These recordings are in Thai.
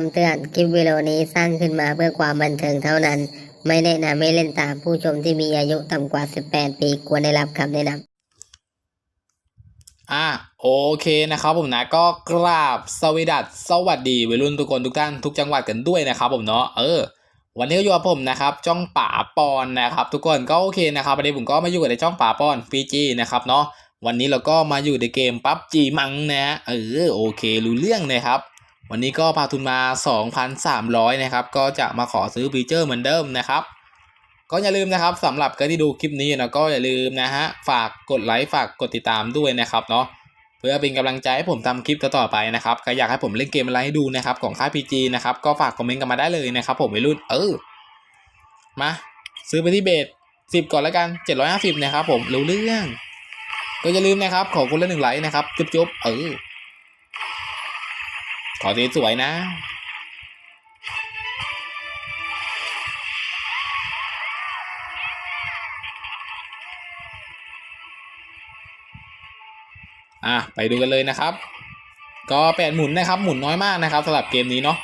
คำเตือน คลิปวิดีโอนี้สร้างขึ้นมาเพื่อความบันเทิงเท่านั้น ไม่แนะนำให้เล่นตามผู้ชมที่มีอายุต่ำกว่า 18 ปีควรได้รับคำแนะนำอะโอเคนะครับผมนะก็กราบสวัสดีสวัสดีวัยรุ่นทุกคนทุกท่านทุกจังหวัดกันด้วยนะครับผมเนาะเออ วันนี้ก็อยู่กับผมนะครับจ้องป่าปอนนะครับ ทุกคนก็โอเคนะครับวันนี้ผมก็มาอยู่กับในจ้องป่าปอนพีจีนะครับเนาะวันนี้เราก็มาอยู่ในเกมปั๊บจีมังนะเออโอเครู้เรื่องนะครับ วันนี้ก็พาทุนมา 2,300 นะครับ ก็จะมาขอซื้อฟีเจอร์เหมือนเดิมนะครับ ก็อย่าลืมนะครับสำหรับการที่ดูคลิปนี้นะก็อย่าลืมนะฮะฝากกดไลค์ฝากกดติดตามด้วยนะครับเนาะเพื่อเป็นกำลังใจให้ผมทำคลิปต่อๆไปนะครับใครอยากให้ผมเล่นเกมอะไรให้ดูนะครับของค่าย PG นะครับก็ฝากคอมเมนต์กันมาได้เลยนะครับ ผมวัยรุ่นเออมาซื้อไปที่เบส10ก่อนแล้วกัน 750 นะครับผมรู้เรื่อง ก็อย่าลืมนะครับ ขอคนละหนึ่งไลค์นะครับ จุ๊บๆเออ ขอสวยๆนะ อะ ไปดูกันเลยนะครับ ก็แปดหมุนนะครับ หมุนน้อยมากนะครับสำหรับเกมนี้เนาะ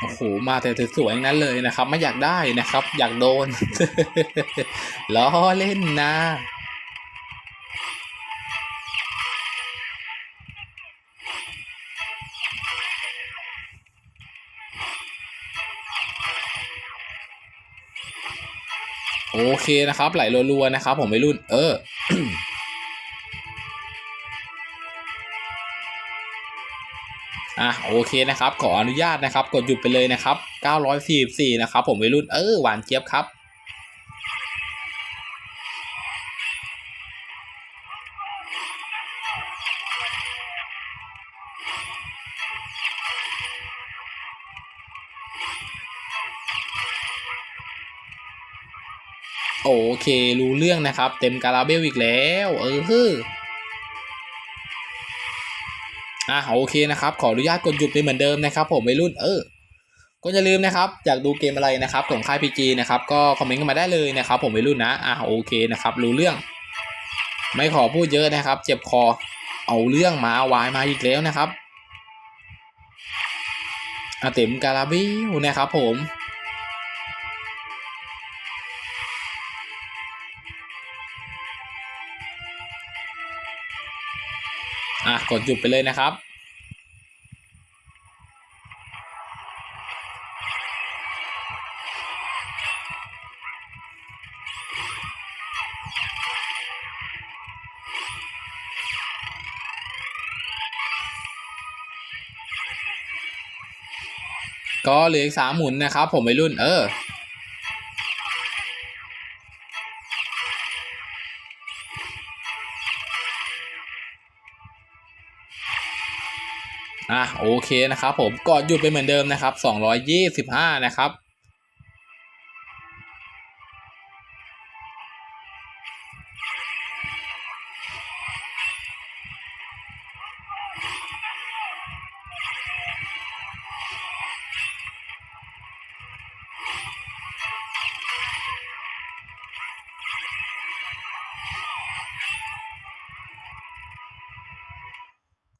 โอ้โห มาแต่สวยๆนั้นเลยนะครับ ไม่อยากได้นะครับ อยากโดน ล้อเล่นนะโอเคนะครับ ไหลรัวๆนะครับ ผมไปรุ่น เออ โอเคนะครับ ขออนุญาตนะครับ กดหยุดไปเลยนะครับ 944 นะครับ ผมวัยรุ่นเออหวานเจี๊ยบครับโอเครู้เรื่องนะครับ เต็มการาเบลอีกแล้ว เออฮึ อะโอเคนะครับ ขออนุญาตกดหยุดไปเหมือนเดิมนะครับ ผมวัยรุ่นเออ ก็อย่าลืมนะครับอยากดูเกมอะไรนะครับของค่ายพีจีนะครับก็คอมเมนต์กันมาได้เลยนะครับ ผมวัยรุ่นนะอะโอเคนะครับ รู้เรื่อง ไม่ขอพูดเยอะนะครับ เจ็บคอเอาเรื่องมาวายมาอีกแล้วนะครับอะเต็มการาบิวนะครับผม อะกดหยุดไปเลยนะครับ ก็เหลืออีกสามหมุนนะครับ ผมวัยรุ่นเออ อะโอเคนะครับผมกดหยุดไปเหมือนเดิมนะครับ 225 นะครับ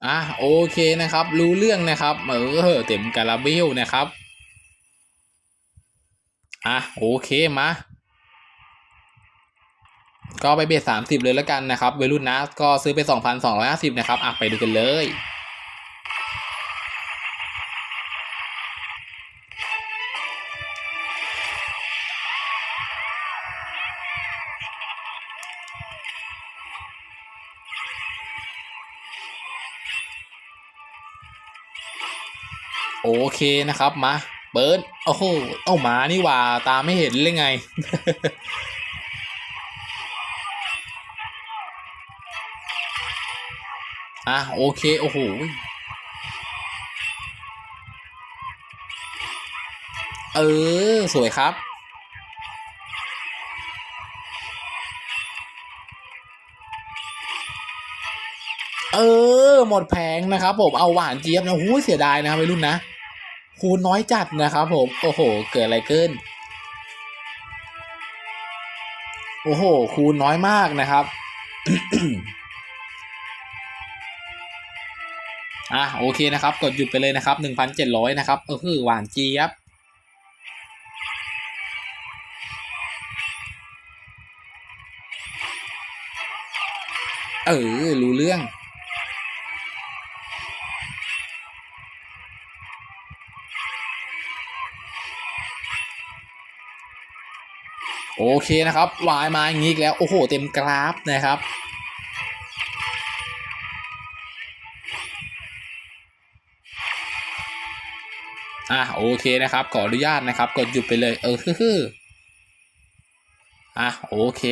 อะโอเคนะครับ รู้เรื่องนะครับเออเต็มกาลาเบลนะครับอะโอเคมาก็ไปเบสสามสิบเลยแล้วกันนะครับเวรุ่นนะก็ซื้อไปสองพันสองร้อยห้าสิบนะครับอะไปดูกันเลย โอเคนะครับมาเปิดโอ้โหเอาหมานี่ว่าตาไม่เห็นเลยไง อะโอเค โอ้โหเออ สวยครับ เออ หมดแผงนะครับผมเอาหวานเจี๊ยบนะหูเสียดายนะครับวัยรุ่นนะ คูณน้อยจัดนะครับผม โอ้โห เกิดอะไรขึ้น โอ้โห คูณน้อยมากนะครับ อะโอเคนะครับ กดหยุดไปเลยนะครับหนึ่งพันเจ็ดร้อยนะครับเออคือหวานเจี๊ยบเออ รู้เรื่อง โอเคนะครับวายมาอย่างนี้แล้ว โอ้โห เต็มกราฟนะครับอะโอเคนะครับขออนุญาตนะครับ กดหยุดไปเลย เออฮึ่อะโอเค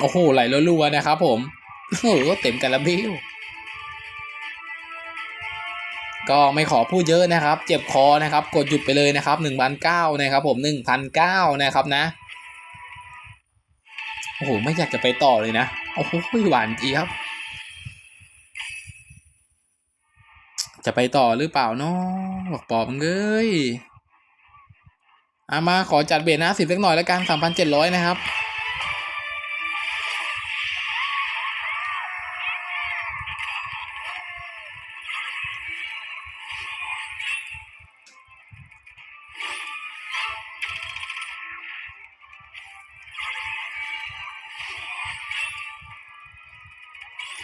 โอ้โหไหลรัวๆนะครับผมโอ้โหเต็มกันละบิ้วก็ไม่ขอพูดเยอะนะครับ เจ็บคอนะครับ กดหยุดไปเลยนะครับหนึ่งพันเก้านะครับ ผมหนึ่งพันเก้านะครับนะโอ้โหไม่อยากจะไปต่อเลยนะโอ้โหหวานจี๊ยบจะไปต่อหรือเปล่าเนาะบอกปอบมึงเอ้ยอามาขอจัดเบรนะสิบสักหน่อยแล้วกันสามพันเจ็ดร้อยนะครับ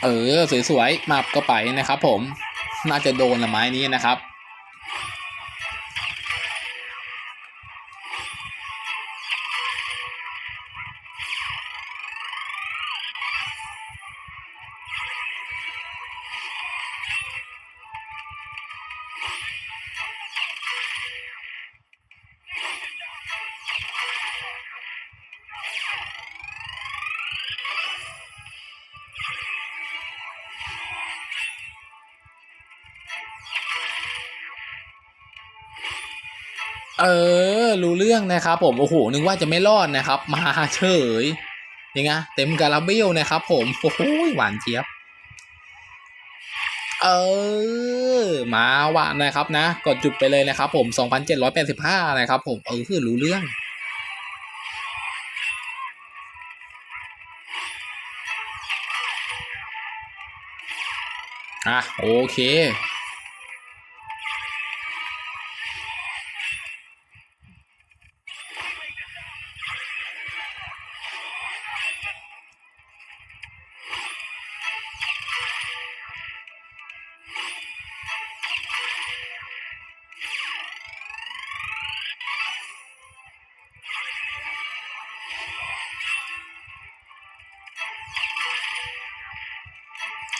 เออสวยๆมาบก็ไปนะครับผมน่าจะโดนละไม้นี้นะครับ เออ รู้เรื่องนะครับผม โอ้โห นึกว่าจะไม่รอดนะครับ มาเฉยยังไงเต็มกาลาเบลนะครับผม โอ้โหหวานเจี๊ยบ เออ มาวานนะครับนะ กดจุดไปเลยนะครับผม 2,785 นะครับผม เออคือรู้เรื่องอะโอเค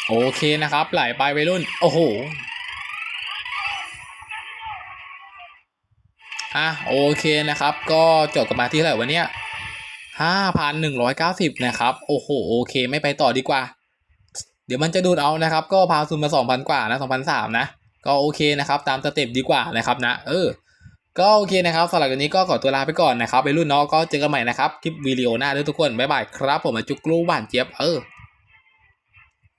โอเคนะครับ ไหลไปวัยรุ่น โอ้โหอะโอเคนะครับ ก็จบกันมาที่เท่าไหร่วันเนี้ยห้าพันหนึ่งร้อยเก้าสิบนะครับ โอ้โห โอเค ไม่ไปต่อดีกว่า เดี๋ยวมันจะดูดเอานะครับ ก็พาซุนมาสองพันกว่านะสองพันสามนะ ก็โอเคนะครับ ตามสเต็ปดีกว่านะครับนะ เออ ก็โอเคนะครับสำหรับวันนี้ก็ขอตัวลาไปก่อนนะครับไปรุ่นเนาะก็เจอกันใหม่นะครับ คลิปวิดีโอหน้าด้วยทุกคน บ๊ายบายครับ ผมจุกลูบ้านเจี๊ยบ เออ